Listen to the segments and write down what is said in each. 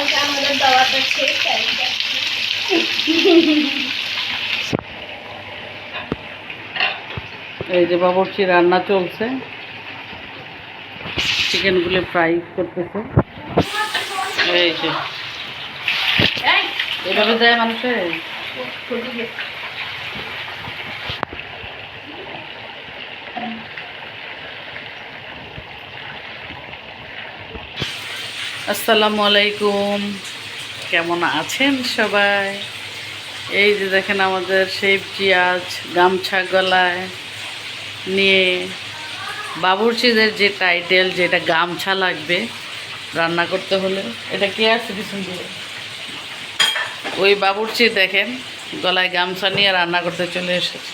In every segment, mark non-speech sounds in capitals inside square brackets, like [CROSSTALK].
কালকে আমাদের দাওয়াত আছে এই যে বাবরচি রান্না চলছে চিকেনগুলো ফ্রাই করতেছে এই যে এইভাবে দেয় মানুষের আসসালামু আলাইকুম কেমন আছেন সবাই এই যে দেখেন আমাদের সেই পেঁয়াজ গামছা গলায় নিয়ে বাবুর্চিদের যে টাইটেল যেটা গামছা লাগবে রান্না করতে হলে এটা কে আছে পিছন দিয়ে ওই বাবুর্চি দেখেন গলায় গামছা নিয়ে রান্না করতে চলে এসেছে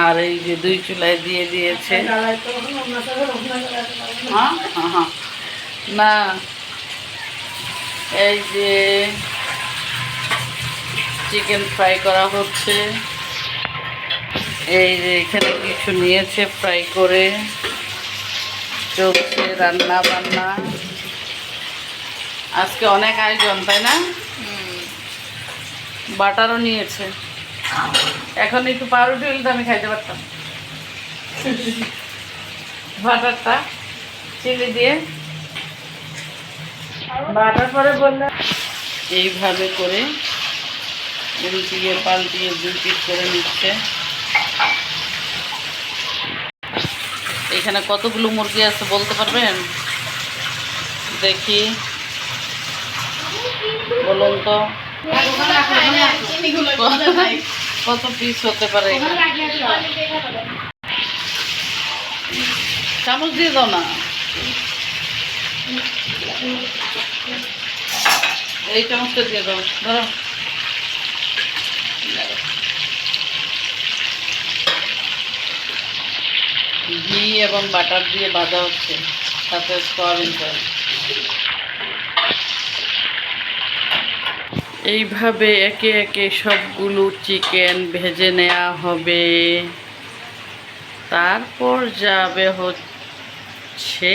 আর এই যে দুই চুলায় দিয়ে দিয়েছে হ্যাঁ হ্যাঁ হ্যাঁ না এই যে চিকেন ফ্রাই করা হচ্ছে। এই যে এখানে কিছু নিয়েছে ফ্রাই করে। চলছে রান্না বান্না। আজকে অনেক আয়োজন তাই না? বাটারও নিয়েছে। এখন একটু পাউরুটি হলে তো আমি খাইতে পারতাম। [LAUGHS] বাটারটা চিলি দিয়ে পরে এইভাবে করে উল্টিয়ে পাল্টিয়ে দুই করে নিচ্ছে। এখানে কতগুলো মুরগি আছে বলতে পারবেন? দেখি। বলুন তো। কত পিস হতে পারে চামচ দিয়ে দাও না। এই চামচটা দিয়ে দাও ধরো ঘি এবং বাটার দিয়ে বাঁধা হচ্ছে সাথে সয়াবিন তেল। এইভাবে একে একে সবগুলো চিকেন ভেজে নেওয়া হবে। তারপর যাবে হচ্ছে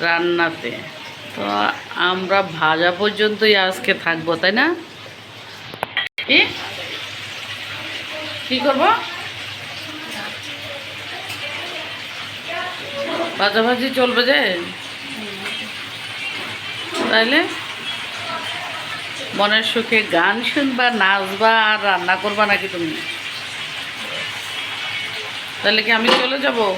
রান্নাতে। তো আমরা ভাজা পর্যন্তই আজকে থাকব, তাই না? কি? কি করব? ভাজাভাজি চলবে যে? তাইলে? মনের সুখে গান শুনবা, নাচবা আর রান্না করবা নাকি তুমি? তাহলে কি আমি চলে যাব?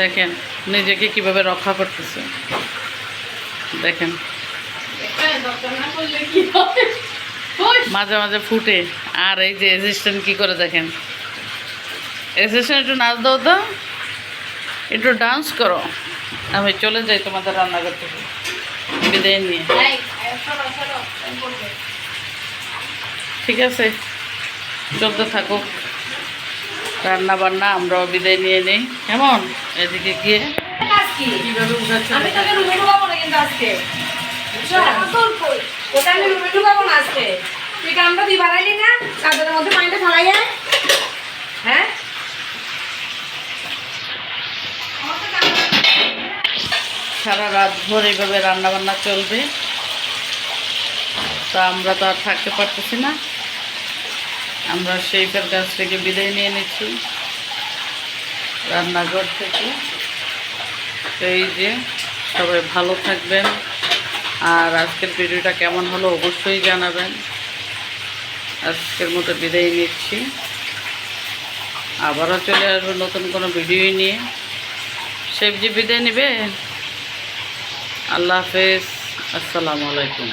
দেখেন, নিজেকে কীভাবে রক্ষা করতেছে। দেখেন। মাঝে মাঝে ফুটে। আর এই যে অ্যাসিস্ট্যান্ট কি করে দেখেন? অ্যাসিস্ট্যান্ট একটু নাচ দাও তো। একটু ডান্স করো। আমি চলে যাই তোমাদের রান্না করতে বিদায় নিয়ে। ঠিক আছে। চলতে থাকুক রান্না বান্না আমরাও বিদায় নিয়ে নেই। কেমন? এদিকে গিয়ে যায় হ্যাঁ। সারা রাত ভোর এইভাবে রান্না বান্না চলবে। তা আমরা তো আর থাকতে পারতেছি না। আমরা শেফের কাছ থেকে বিদায় নিয়ে নিচ্ছি রান্নাঘর থেকে। এই যে সবাই ভালো থাকবেন। আর আজকের ভিডিওটা কেমন হলো অবশ্যই জানাবেন। আজকের মতো বিদায় নিচ্ছি। আবারও চলে আসব নতুন কোনো ভিডিও নিয়ে। শেফজি বিদায় নেবে? আল্লাহ হাফেজ। আসসালামু আলাইকুম।